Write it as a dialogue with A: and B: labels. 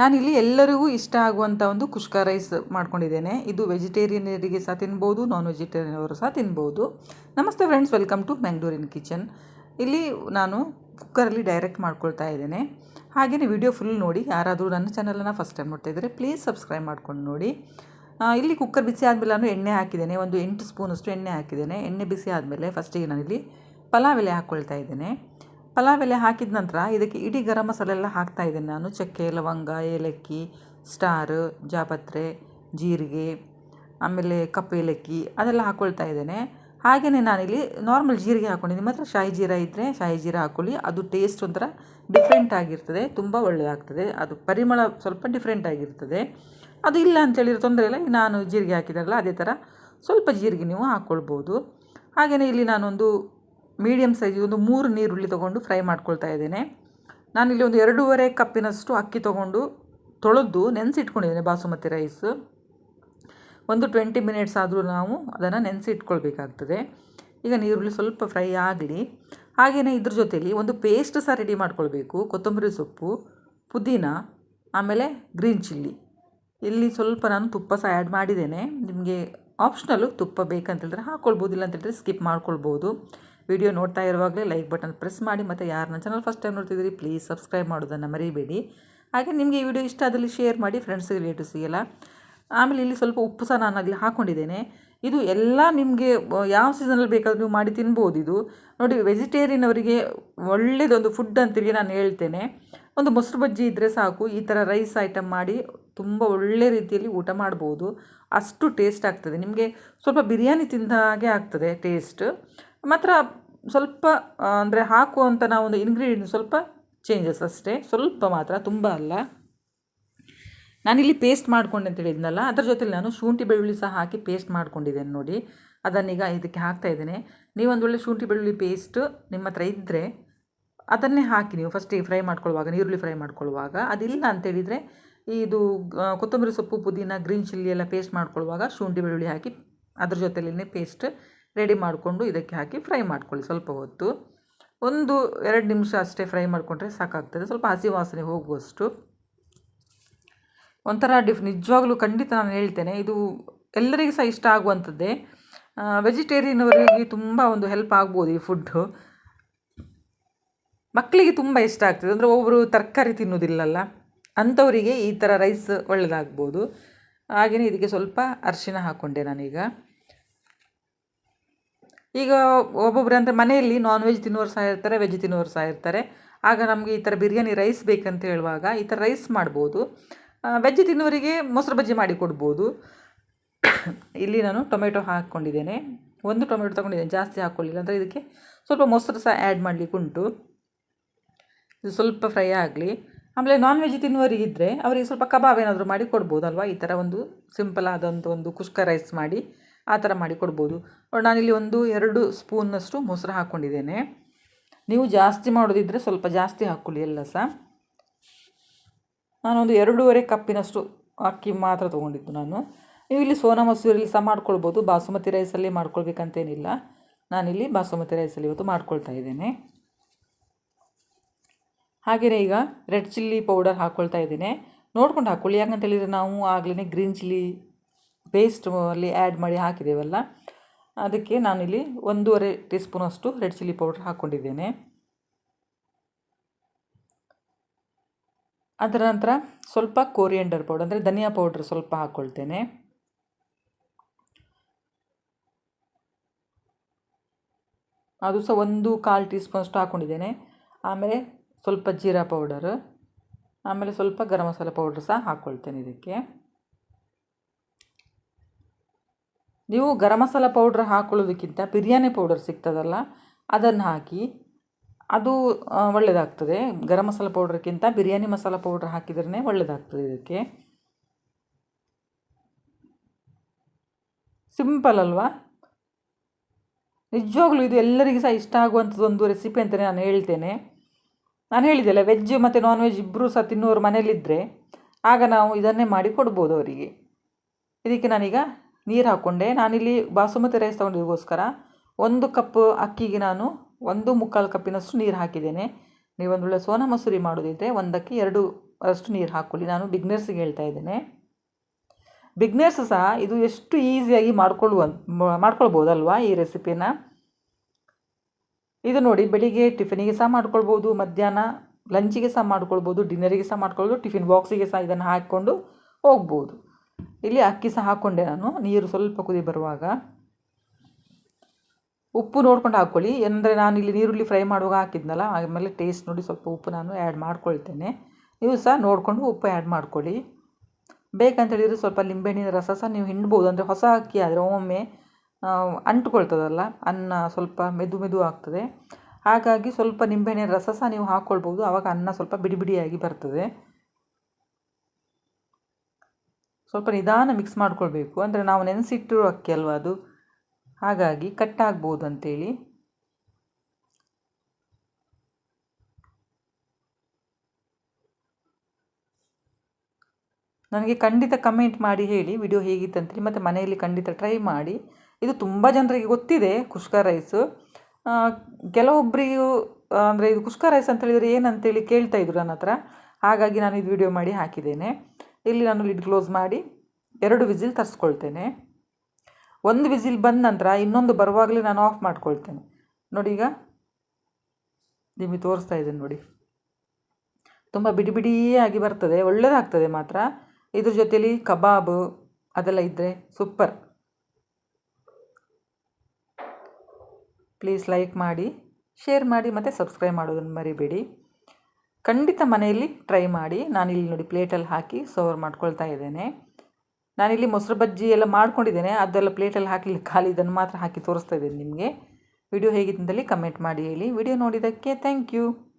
A: ನಾನಿಲ್ಲಿ ಎಲ್ಲರಿಗೂ ಇಷ್ಟ ಆಗುವಂಥ ಒಂದು ಕುಷ್ಕ ರೈಸ್ ಮಾಡ್ಕೊಂಡಿದ್ದೇನೆ. ಇದು ವೆಜಿಟೇರಿಯನರಿಗೆ ಸಹ ತಿನ್ಬೋದು ನಾನ್ ವೆಜಿಟೇರಿಯನ್ ಅವರು ಸಹ ತಿನ್ಬೋದು. ನಮಸ್ತೆ ಫ್ರೆಂಡ್ಸ್ ವೆಲ್ಕಮ್ ಟು ಮ್ಯಾಂಗ್ಳೂರಿನ್ ಕಿಚನ್ ಇಲ್ಲಿ ನಾನು ಕುಕ್ಕರಲ್ಲಿ ಡೈರೆಕ್ಟ್ ಮಾಡ್ಕೊಳ್ತಾ ಇದ್ದೇನೆ. ಹಾಗೆಯೇ ವಿಡಿಯೋ ಫುಲ್ ನೋಡಿ, ಯಾರಾದರೂ ನನ್ನ ಚಾನಲನ್ನು ಫಸ್ಟ್ ಟೈಮ್ ನೋಡ್ತಾ ಇದ್ದರೆ ಪ್ಲೀಸ್ ಸಬ್ಸ್ಕ್ರೈಬ್ ಮಾಡ್ಕೊಂಡು ನೋಡಿ. ಇಲ್ಲಿ ಕುಕ್ಕರ್ ಬಿಸಿ ಆದಮೇಲೆ ನಾನು ಎಣ್ಣೆ ಹಾಕಿದ್ದೇನೆ. ಒಂದು ಎಂಟು ಸ್ಪೂನಷ್ಟು ಎಣ್ಣೆ ಹಾಕಿದ್ದೇನೆ. ಎಣ್ಣೆ ಬಿಸಿ ಆದಮೇಲೆ ಫಸ್ಟಿಗೆ ನಾನಿಲ್ಲಿ ಪಲಾವ್ ಎಲೆ ಹಾಕ್ಕೊಳ್ತಾ ಇದ್ದೇನೆ. ಪಲಾವ್ ಎಲೆ ಹಾಕಿದ ನಂತರ ಇದಕ್ಕೆ ಇಡೀ ಗರಂ ಮಸಾಲೆ ಎಲ್ಲ ಹಾಕ್ತಾ ಇದ್ದೀನಿ ನಾನು. ಚಕ್ಕೆ, ಲವಂಗ, ಏಲಕ್ಕಿ, ಸ್ಟಾರ್, ಜಾಪತ್ರೆ, ಜೀರಿಗೆ, ಆಮೇಲೆ ಕಪ್ಪು ಏಲಕ್ಕಿ ಅದೆಲ್ಲ ಹಾಕ್ಕೊಳ್ತಾ ಇದ್ದೇನೆ. ಹಾಗೆಯೇ ನಾನಿಲ್ಲಿ ನಾರ್ಮಲ್ ಜೀರಿಗೆ ಹಾಕ್ಕೊಂಡಿದ್ದೀನಿ ಮಾತ್ರ ಶಾಹಿ ಜೀರ ಇದ್ದರೆ ಶಾಹಿ ಜೀರ ಹಾಕ್ಕೊಳ್ಳಿ ಅದು ಟೇಸ್ಟ್ ಒಂಥರ ಡಿಫ್ರೆಂಟ್ ಆಗಿರ್ತದೆ. ತುಂಬ ಒಳ್ಳೆಯದಾಗ್ತದೆ ಅದು ಪರಿಮಳ ಸ್ವಲ್ಪ ಡಿಫ್ರೆಂಟ್ ಆಗಿರ್ತದೆ. ಅದು ಇಲ್ಲ ಅಂತೇಳಿದ್ರೆ ತೊಂದರೆ ಇಲ್ಲ. ನಾನು ಜೀರಿಗೆ ಹಾಕಿದಾರಲ್ಲ ಅದೇ ಥರ ಸ್ವಲ್ಪ ಜೀರಿಗೆ ನೀವು ಹಾಕ್ಕೊಳ್ಬೋದು ಹಾಗೆಯೇ ಇಲ್ಲಿ ನಾನೊಂದು ಮೀಡಿಯಮ್ ಸೈಜ್ ಒಂದು ಮೂರು ನೀರುಳ್ಳಿ ತೊಗೊಂಡು ಫ್ರೈ ಮಾಡ್ಕೊಳ್ತಾ ಇದ್ದೇನೆ. ನಾನಿಲ್ಲಿ ಒಂದು ಎರಡೂವರೆ ಕಪ್ಪಿನಷ್ಟು ಅಕ್ಕಿ ತೊಗೊಂಡು ತೊಳೆದು ನೆನೆಸಿಟ್ಕೊಂಡಿದ್ದೇನೆ ಬಾಸುಮತಿ ರೈಸ್. ಒಂದು ಟ್ವೆಂಟಿ ಮಿನಿಟ್ಸ್ ಆದರೂ ನಾವು ಅದನ್ನು ನೆನೆಸಿಟ್ಕೊಳ್ಬೇಕಾಗ್ತದೆ. ಈಗ ನೀರುಳ್ಳಿ ಸ್ವಲ್ಪ ಫ್ರೈ ಆಗಲಿ. ಹಾಗೆಯೇ ಇದ್ರ ಜೊತೆಯಲ್ಲಿ ಒಂದು ಪೇಸ್ಟ್ ಸಹ ರೆಡಿ ಮಾಡ್ಕೊಳ್ಬೇಕು. ಕೊತ್ತಂಬರಿ ಸೊಪ್ಪು, ಪುದೀನ, ಆಮೇಲೆ ಗ್ರೀನ್ ಚಿಲ್ಲಿ. ಇಲ್ಲಿ ಸ್ವಲ್ಪ ನಾನು ತುಪ್ಪ ಸಹ ಆ್ಯಡ್ ಮಾಡಿದ್ದೇನೆ. ನಿಮಗೆ ಆಪ್ಷನಲ್ಲು ತುಪ್ಪ ಬೇಕಂತೇಳಿದ್ರೆ ಹಾಕ್ಕೊಳ್ಬೋದು ಇಲ್ಲ ಅಂತೇಳಿದ್ರೆ ಸ್ಕಿಪ್ ಮಾಡ್ಕೊಳ್ಬೋದು. ವಿಡಿಯೋ ನೋಡ್ತಾ ಇರುವಾಗಲೇ ಲೈಕ್ ಬಟನ್ ಪ್ರೆಸ್ ಮಾಡಿ ಮತ್ತು ಯಾರನ್ನ ಚಾನಲ್ ಫಸ್ಟ್ ಟೈಮ್ ನೋಡ್ತಿದ್ದೀರಿ ಪ್ಲೀಸ್ ಸಬ್ಸ್ಕ್ರೈಬ್ ಮಾಡೋದನ್ನು ಮರಿಬೇಡಿ. ಹಾಗೆ ನಿಮಗೆ ಈ ವಿಡಿಯೋ ಇಷ್ಟ ಆದಲ್ಲಿ ಶೇರ್ ಮಾಡಿ ಫ್ರೆಂಡ್ಸ್ ರಿಲೇಟಿವ್ಸಿಗೆಲ್ಲ ಆಮೇಲೆ ಇಲ್ಲಿ ಸ್ವಲ್ಪ ಉಪ್ಪು ಸಹ ನಾನು ಅಲ್ಲಿ ಹಾಕ್ಕೊಂಡಿದ್ದೇನೆ ಇದು ಎಲ್ಲ ನಿಮಗೆ ಯಾವ ಸೀಸನಲ್ಲಿ ಬೇಕಾದರೂ ನೀವು ಮಾಡಿ ತಿನ್ಬೋದು ಇದು. ನೋಡಿ ವೆಜಿಟೇರಿಯನ್ ಅವರಿಗೆ ಒಳ್ಳೆಯದೊಂದು ಫುಡ್ ಅಂತೇಳಿ ನಾನು ಹೇಳ್ತೇನೆ. ಒಂದು ಮೊಸರು ಬಜ್ಜಿ ಇದ್ದರೆ ಸಾಕು, ಈ ಥರ ರೈಸ್ ಐಟಮ್ ಮಾಡಿ ತುಂಬ ಒಳ್ಳೆ ರೀತಿಯಲ್ಲಿ ಊಟ ಮಾಡ್ಬೋದು. ಅಷ್ಟು ಟೇಸ್ಟ್ ಆಗ್ತದೆ. ನಿಮಗೆ ಸ್ವಲ್ಪ ಬಿರಿಯಾನಿ ತಿಂದ ಹಾಗೆ ಆಗ್ತದೆ ಟೇಸ್ಟ್ ಮಾತ್ರ ಸ್ವಲ್ಪ ಅಂದರೆ ಹಾಕುವಂಥ ನಾವೊಂದು ಇಂಗ್ರೀಡಿಯೆಂಟ್ ಸ್ವಲ್ಪ ಚೇಂಜಸ್ ಅಷ್ಟೇ. ಸ್ವಲ್ಪ ಮಾತ್ರ, ತುಂಬ ಅಲ್ಲ. ನಾನಿಲ್ಲಿ ಪೇಸ್ಟ್ ಮಾಡ್ಕೊಂಡೆ ಅಂತ ಹೇಳಿದ್ನಲ್ಲ, ಅದರ ಜೊತೆಲಿ ನಾನು ಶುಂಠಿ ಬೆಳ್ಳುಳ್ಳಿ ಸಹ ಹಾಕಿ ಪೇಸ್ಟ್ ಮಾಡ್ಕೊಂಡಿದ್ದೇನೆ ನೋಡಿ. ಅದನ್ನೀಗ ಇದಕ್ಕೆ ಹಾಕ್ತಾ ಇದ್ದೇನೆ. ನೀವೊಂದು ಒಳ್ಳೆ ಶುಂಠಿ ಬೆಳ್ಳುಳ್ಳಿ ಪೇಸ್ಟ್ ನಿಮ್ಮ ಹತ್ರ ಇದ್ದರೆ ಅದನ್ನೇ ಹಾಕಿ ನೀವು ಫಸ್ಟಿಗೆ ಫ್ರೈ ಮಾಡ್ಕೊಳ್ಳುವಾಗ ನೀರುಳ್ಳಿ ಫ್ರೈ ಮಾಡ್ಕೊಳ್ಳುವಾಗ. ಅದಿಲ್ಲ ಅಂತೇಳಿದರೆ ಇದು ಕೊತ್ತಂಬರಿ ಸೊಪ್ಪು, ಪುದೀನ ಗ್ರೀನ್ ಚಿಲ್ಲಿ ಎಲ್ಲ ಪೇಸ್ಟ್ ಮಾಡ್ಕೊಳ್ಳುವಾಗ ಶುಂಠಿ ಬೆಳ್ಳುಳ್ಳಿ ಹಾಕಿ ಅದ್ರ ಜೊತೆಲೇ ಪೇಸ್ಟ್ ರೆಡಿ ಮಾಡಿಕೊಂಡು ಇದಕ್ಕೆ ಹಾಕಿ ಫ್ರೈ ಮಾಡ್ಕೊಳ್ಳಿ ಸ್ವಲ್ಪ ಹೊತ್ತು. ಒಂದು ಎರಡು ನಿಮಿಷ ಅಷ್ಟೇ ಫ್ರೈ ಮಾಡಿಕೊಂಡ್ರೆ ಸಾಕಾಗ್ತದೆ. ಸ್ವಲ್ಪ ಹಸಿ ವಾಸನೆ ಹೋಗುವಷ್ಟು. ಒಂಥರ ಡಿಫ್ ನಿಜವಾಗ್ಲೂ ಖಂಡಿತ ನಾನು ಹೇಳ್ತೇನೆ, ಇದು ಎಲ್ಲರಿಗೂ ಸಹ ಇಷ್ಟ ಆಗುವಂಥದ್ದೇ. ವೆಜಿಟೇರಿಯನ್ ಅವರಿಗೆ ತುಂಬ ಒಂದು ಹೆಲ್ಪ್ ಆಗ್ಬೋದು ಈ ಫುಡ್ಡು. ಮಕ್ಕಳಿಗೆ ತುಂಬ ಇಷ್ಟ ಆಗ್ತದೆ. ಅಂದರೆ ಒಬ್ಬರು ತರಕಾರಿ ತಿನ್ನೋದಿಲ್ಲಲ್ಲ ಅಂಥವರಿಗೆ ಈ ಥರ ರೈಸ್ ಒಳ್ಳೆಯದಾಗ್ಬೋದು ಹಾಗೆಯೇ ಇದಕ್ಕೆ ಸ್ವಲ್ಪ ಅರಿಶಿನ ಹಾಕ್ಕೊಂಡೆ ನಾನೀಗ. ಈಗ ಒಬ್ಬೊಬ್ರು ಅಂದರೆ ಮನೆಯಲ್ಲಿ ನಾನ್ ವೆಜ್ ತಿನ್ನೋರು ಸಹ ಇರ್ತಾರೆ ವೆಜ್ ತಿನ್ನೋರು ಸಹ ಇರ್ತಾರೆ. ಆಗ ನಮಗೆ ಈ ಥರ ಬಿರಿಯಾನಿ ರೈಸ್ ಬೇಕಂತ ಹೇಳುವಾಗ ಈ ಥರ ರೈಸ್ ಮಾಡ್ಬೋದು. ವೆಜ್ ತಿನ್ನೋರಿಗೆ ಮೊಸರು ಬಜ್ಜಿ ಮಾಡಿ ಕೊಡ್ಬೋದು. ಇಲ್ಲಿ ನಾನು ಟೊಮೆಟೊ ಹಾಕ್ಕೊಂಡಿದ್ದೇನೆ. ಒಂದು ಟೊಮೆಟೊ ತೊಗೊಂಡಿದ್ದೇನೆ, ಜಾಸ್ತಿ ಹಾಕ್ಕೊಳ್ಳಿಲ್ಲ ಅಂದರೆ ಇದಕ್ಕೆ ಸ್ವಲ್ಪ ಮೊಸರು ಸಹ ಆ್ಯಡ್ ಮಾಡಲಿಕ್ಕೆ ಉಂಟು. ಇದು ಸ್ವಲ್ಪ ಫ್ರೈ ಆಗಲಿ. ಆಮೇಲೆ ನಾನ್ ವೆಜ್ ತಿನ್ನುವರಿಗಿದ್ದರೆ ಅವರಿಗೆ ಸ್ವಲ್ಪ ಕಬಾಬ್ ಏನಾದರೂ ಮಾಡಿ ಕೊಡ್ಬೋದಲ್ವಾ? ಈ ಥರ ಒಂದು ಸಿಂಪಲ್ ಆದಂಥ ಒಂದು ಕುಷ್ಕ ರೈಸ್ ಮಾಡಿ. ಆ ಥರ ಮಾಡಿ ಕೊಡ್ಬೋದು. ನೋಡಿ, ನಾನಿಲ್ಲಿ ಒಂದು ಎರಡು ಸ್ಪೂನ್ನಷ್ಟು ಮೊಸರು ಹಾಕ್ಕೊಂಡಿದ್ದೇನೆ. ನೀವು ಜಾಸ್ತಿ ಮಾಡೋದಿದ್ದರೆ ಸ್ವಲ್ಪ ಜಾಸ್ತಿ ಹಾಕ್ಕೊಳ್ಳಿ ಎಲ್ಲ ಸಹ. ನಾನೊಂದು ಎರಡೂವರೆ ಕಪ್ಪಿನಷ್ಟು ಅಕ್ಕಿ ಮಾತ್ರ ತೊಗೊಂಡಿದ್ದು ನಾನು. ನೀವು ಇಲ್ಲಿ ಸೋನಾ ಮಸೂರಿಲಿ ಸಹ ಮಾಡ್ಕೊಳ್ಬೋದು. ಬಾಸುಮತಿ ರೈಸಲ್ಲಿ ಮಾಡ್ಕೊಳ್ಬೇಕಂತೇನಿಲ್ಲ. ನಾನಿಲ್ಲಿ ಬಾಸುಮತಿ ರೈಸಲ್ಲಿ ಇವತ್ತು ಮಾಡ್ಕೊಳ್ತಾ ಇದ್ದೇನೆ. ಹಾಗೆಯೇ ಈಗ ರೆಡ್ ಚಿಲ್ಲಿ ಪೌಡರ್ ಹಾಕ್ಕೊಳ್ತಾ ಇದ್ದೇನೆ. ನೋಡ್ಕೊಂಡು ಹಾಕ್ಕೊಳ್ಳಿ. ಯಾಕಂತ ಹೇಳಿದರೆ ನಾವು ಆಗಲೇ ಗ್ರೀನ್ ಚಿಲ್ಲಿ ಪೇಸ್ಟ್ ಅಲ್ಲಿ ಆ್ಯಡ್ ಮಾಡಿ ಹಾಕಿದ್ದೇವಲ್ಲ ಅದಕ್ಕೆ ನಾನಿಲ್ಲಿ ಒಂದೂವರೆ ಟೀ ಸ್ಪೂನಷ್ಟು ರೆಡ್ ಚಿಲ್ಲಿ ಪೌಡ್ರ್ ಹಾಕ್ಕೊಂಡಿದ್ದೇನೆ. ಅದರ ನಂತರ ಸ್ವಲ್ಪ ಕೋರಿಯಂಡರ್ ಪೌಡರ್ ಅಂದರೆ ಧನಿಯಾ ಪೌಡ್ರ್ ಸ್ವಲ್ಪ ಹಾಕ್ಕೊಳ್ತೇನೆ ಅದು ಸಹ ಒಂದು ಕಾಲು ಟೀ ಸ್ಪೂನಷ್ಟು ಹಾಕ್ಕೊಂಡಿದ್ದೇನೆ ಆಮೇಲೆ ಸ್ವಲ್ಪ ಜೀರಾ ಪೌಡರ್ ಆಮೇಲೆ ಸ್ವಲ್ಪ ಗರಂ ಮಸಾಲೆ ಪೌಡ್ರ್ ಸಹ ಹಾಕ್ಕೊಳ್ತೇನೆ ಇದಕ್ಕೆ. ನೀವು ಗರಂ ಮಸಾಲ ಪೌಡ್ರ್ ಹಾಕೊಳ್ಳೋದಕ್ಕಿಂತ ಬಿರಿಯಾನಿ ಪೌಡರ್ ಸಿಗ್ತದಲ್ಲ, ಅದನ್ನು ಹಾಕಿ, ಅದು ಒಳ್ಳೆಯದಾಗ್ತದೆ ಗರಂ ಮಸಾಲ ಪೌಡ್ರ್ಗಿಂತ ಬಿರಿಯಾನಿ ಮಸಾಲ ಪೌಡ್ರ್ ಹಾಕಿದ್ರೇ ಒಳ್ಳೆಯದಾಗ್ತದೆ ಇದಕ್ಕೆ. ಸಿಂಪಲ್ ಅಲ್ವಾ? ನಿಜವಾಗ್ಲೂ ಇದು ಎಲ್ಲರಿಗೂ ಸಹ ಇಷ್ಟ ಆಗುವಂಥದ್ದು ಒಂದು ರೆಸಿಪಿ ಅಂತಲೇ ನಾನು ಹೇಳ್ತೇನೆ. ನಾನು ಹೇಳಿದ್ದೆಲ್ಲ ವೆಜ್ ಮತ್ತು ನಾನ್ ವೆಜ್ ಇಬ್ಬರೂ ಸಹ ತಿನ್ನೋರು ಮನೇಲಿದ್ದರೆ ಆಗ ನಾವು ಇದನ್ನೇ ಮಾಡಿ ಕೊಡ್ಬೋದು ಅವರಿಗೆ. ಇದಕ್ಕೆ ನಾನೀಗ ನೀರು ಹಾಕ್ಕೊಂಡೆ ನಾನಿಲ್ಲಿ ಬಾಸುಮತಿ ರೈಸ್ ತೊಗೊಂಡಿಗೋಸ್ಕರ ಒಂದು ಕಪ್ ಅಕ್ಕಿಗೆ ನಾನು ಒಂದು ಮುಕ್ಕಾಲು ಕಪ್ಪಿನಷ್ಟು ನೀರು ಹಾಕಿದ್ದೇನೆ. ಒಂದು ಒಳ್ಳೆ ಸೋನಾ ಮಸೂರಿ ಮಾಡೋದಿದ್ದರೆ ಒಂದಕ್ಕೆ ಎರಡು ಅಷ್ಟು ನೀರು ಹಾಕ್ಕೊಳ್ಳಿ ನಾನು ಬಿಗ್ನರ್ಸಿಗೆ ಹೇಳ್ತಾ ಇದ್ದೇನೆ. ಬಿಗ್ನರ್ಸ್ ಸಹ ಇದು ಎಷ್ಟು ಈಸಿಯಾಗಿ ಮಾಡ್ಕೊಳ್ಳುವ, ಮಾಡ್ಕೊಳ್ಬೋದಲ್ವಾ ಈ ರೆಸಿಪಿನ? ಇದು ನೋಡಿ ಬೆಳಿಗ್ಗೆ ಟಿಫಿನಿಗೆ ಸಹ ಮಾಡ್ಕೊಳ್ಬೋದು, ಮಧ್ಯಾಹ್ನ ಲಂಚಿಗೆ ಸಹ ಮಾಡ್ಕೊಳ್ಬೋದು, ಡಿನ್ನರಿಗೆ ಸಹ ಮಾಡ್ಕೊಳ್ಬೋದು, ಟಿಫಿನ್ ಬಾಕ್ಸಿಗೆ ಸಹ ಇದನ್ನು ಹಾಕ್ಕೊಂಡು ಹೋಗ್ಬೋದು. ಇಲ್ಲಿ ಅಕ್ಕಿ ಸಹ ಹಾಕ್ಕೊಂಡೆ ನಾನು. ನೀರು ಸ್ವಲ್ಪ ಕುದಿ ಬರುವಾಗ. ಉಪ್ಪು ನೋಡ್ಕೊಂಡು ಹಾಕ್ಕೊಳ್ಳಿ ಅಂದರೆ ನಾನು ಇಲ್ಲಿ ನೀರುಳ್ಳಿ ಫ್ರೈ ಮಾಡುವಾಗ ಹಾಕಿದ್ನಲ್ಲ, ಆಮೇಲೆ ಟೇಸ್ಟ್ ನೋಡಿ ಸ್ವಲ್ಪ ಉಪ್ಪು ನಾನು ಆ್ಯಡ್ ಮಾಡ್ಕೊಳ್ತೇನೆ. ನೀವು ಸಹ ನೋಡಿಕೊಂಡು ಉಪ್ಪು ಆ್ಯಡ್ ಮಾಡ್ಕೊಳ್ಳಿ. ಬೇಕಂತೇಳಿದರೆ ಸ್ವಲ್ಪ ಲಿಂಬೆಹಣ್ಣಿನ ರಸ ಸಹ ನೀವು ಹಿಂಡ್ಬೋದು. ಅಂದರೆ ಹೊಸ ಅಕ್ಕಿ ಆದರೆ ಒಮ್ಮೊಮ್ಮೆ ಅಂಟ್ಕೊಳ್ತದಲ್ಲ, ಅನ್ನ ಸ್ವಲ್ಪ ಮೆದು ಮೆದು ಆಗ್ತದೆ. ಹಾಗಾಗಿ ಸ್ವಲ್ಪ ನಿಂಬೆಹಣ್ಣಿನ ರಸ ಸಹ ನೀವು ಹಾಕ್ಕೊಳ್ಬೋದು ಆವಾಗ ಅನ್ನ ಸ್ವಲ್ಪ ಬಿಡಿ ಬಿಡಿಯಾಗಿ ಬರ್ತದೆ. ಸ್ವಲ್ಪ ನಿಧಾನ ಮಿಕ್ಸ್ ಮಾಡ್ಕೊಳ್ಬೇಕು. ಅಂದರೆ ನಾವು ನೆನೆಸಿಟ್ಟಿರೋ ಅಕ್ಕಿ ಅಲ್ವಾ ಅದು? ಹಾಗಾಗಿ ಕಟ್ಟಾಗ್ಬೋದು ಅಂತೇಳಿ. ನನಗೆ ಖಂಡಿತ ಕಮೆಂಟ್ ಮಾಡಿ ಹೇಳಿ ವಿಡಿಯೋ ಹೇಗಿತ್ತಂತೇಳಿ ಮತ್ತು ಮನೆಯಲ್ಲಿ ಖಂಡಿತ ಟ್ರೈ ಮಾಡಿ. ಇದು ತುಂಬ ಜನರಿಗೆ ಗೊತ್ತಿದೆ ಕುಷ್ಕ ರೈಸು ಕೆಲವೊಬ್ಬರಿಗೂ ಅಂದರೆ ಇದು ಕುಷ್ಕ ರೈಸ್ ಅಂತ ಹೇಳಿದರೆ ಏನಂತೇಳಿ ಕೇಳ್ತಾ ಇದ್ರು ನನ್ನ ಹತ್ರ ಹಾಗಾಗಿ ನಾನು ಇದು ವಿಡಿಯೋ ಮಾಡಿ ಹಾಕಿದ್ದೇನೆ. ಇಲ್ಲಿ ನಾನು ಲಿಡ್ ಕ್ಲೋಸ್ ಮಾಡಿ ಎರಡು ವಿಸಿಲ್ ತರಿಸ್ಕೊಳ್ತೇನೆ. ಒಂದು ವಿಸಿಲ್ ಬಂದ ನಂತರ ಇನ್ನೊಂದು ಬರುವಾಗಲೇ ನಾನು ಆಫ್ ಮಾಡ್ಕೊಳ್ತೇನೆ. ನೋಡಿ ಈಗ ನಿಮಗೆ ತೋರಿಸ್ತಾ ಇದ್ದೇನೆ ನೋಡಿ. ತುಂಬ ಬಿಡಿ ಬಿಡಿಯಾಗಿ ಬರ್ತದೆ ಒಳ್ಳೆಯದಾಗ್ತದೆ ಮಾತ್ರ. ಇದ್ರ ಜೊತೆಯಲ್ಲಿ ಕಬಾಬ್ ಅದೆಲ್ಲ ಇದ್ದರೆ ಸೂಪರ್ ಪ್ಲೀಸ್ ಲೈಕ್ ಮಾಡಿ ಶೇರ್ ಮಾಡಿ ಮತ್ತು ಸಬ್ಸ್ಕ್ರೈಬ್ ಮಾಡೋದನ್ನು ಮರಿಬೇಡಿ. ಖಂಡಿತ ಮನೆಯಲ್ಲಿ ಟ್ರೈ ಮಾಡಿ. ನಾನಿಲ್ಲಿ ನೋಡಿ ಪ್ಲೇಟಲ್ಲಿ ಹಾಕಿ ಸರ್ವ್ ಮಾಡ್ಕೊಳ್ತಾ ಇದ್ದೇನೆ. ನಾನಿಲ್ಲಿ ಮೊಸರು ಬಜ್ಜಿ ಎಲ್ಲ ಮಾಡ್ಕೊಂಡಿದ್ದೇನೆ. ಅದೆಲ್ಲ ಪ್ಲೇಟಲ್ಲಿ ಹಾಕಿ ಖಾಲಿ ಇದನ್ನು ಮಾತ್ರ ಹಾಕಿ ತೋರಿಸ್ತಾ ಇದ್ದೇನೆ ನಿಮಗೆ. ವಿಡಿಯೋ ಹೇಗಿದ್ದಲ್ಲಿ ಕಮೆಂಟ್ ಮಾಡಿ ಹೇಳಿ. ವಿಡಿಯೋ ನೋಡಿದ್ದಕ್ಕೆ ಥ್ಯಾಂಕ್ ಯು